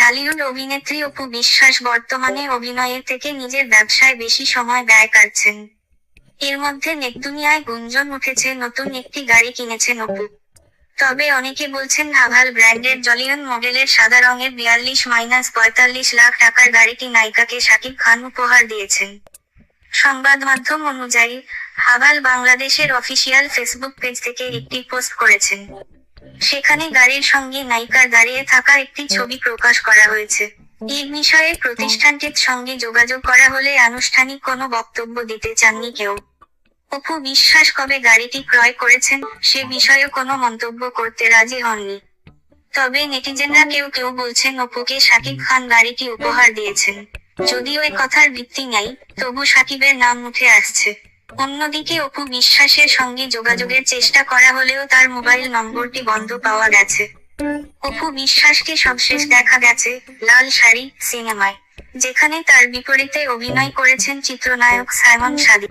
ঢালিউড অভিনেত্রী অপু বিশ্বাস বর্তমানে অভিনয়ের থেকে নিজের ব্যবসায় বেশি সময় ব্যয় কাটছেন। এর মধ্যে নেটদুনিয়ায় গুঞ্জন উঠেছে, নতুন একটি গাড়ি কিনেছেন অপু। তবে অনেকে বলছেন হাভাল ব্র্যান্ডের জলিয়ন মডেলের সাদা রঙের বিয়াল্লিশ মাইনাস পঁয়তাল্লিশ লাখ টাকার গাড়িটি নায়িকাকে শাকিব খান উপহার দিয়েছেন। সংবাদ মাধ্যম অনুযায়ী হাভাল বাংলাদেশের অফিসিয়াল ফেসবুক পেজ থেকে একটি পোস্ট করেছেন। সেখানে গাড়ির সঙ্গে নায়িকার দাঁড়িয়ে থাকা একটি ছবি প্রকাশ করা হয়েছে। এই বিষয়ে প্রতিষ্ঠানটির সঙ্গে যোগাযোগ করা হলে আনুষ্ঠানিক কোনো বক্তব্য দিতে চাননি কেউ। অপু বিশ্বাস কবে গাড়িটি ক্রয় করেছেন সে বিষয়ে কোনো মন্তব্য করতে রাজি হননি। তবে নেটিজেনরা কেউ কেউ বলছেন, অপুকে শাকিব খান গাড়িটি উপহার দিয়েছেন। যদিও এ কথার ভিত্তি নেই, তবু সাকিবের নাম উঠে আসছে। অন্যদিকে অপু বিশ্বাসের সঙ্গে যোগাযোগের চেষ্টা করা হলেও তার মোবাইল নম্বরটি বন্ধ পাওয়া গেছে। অপু বিশ্বাসকে সবশেষ দেখা গেছে লাল শাড়ি সিনেমায়, যেখানে তার বিপরীতে অভিনয় করেছেন চিত্রনায়ক সাইমন সাদি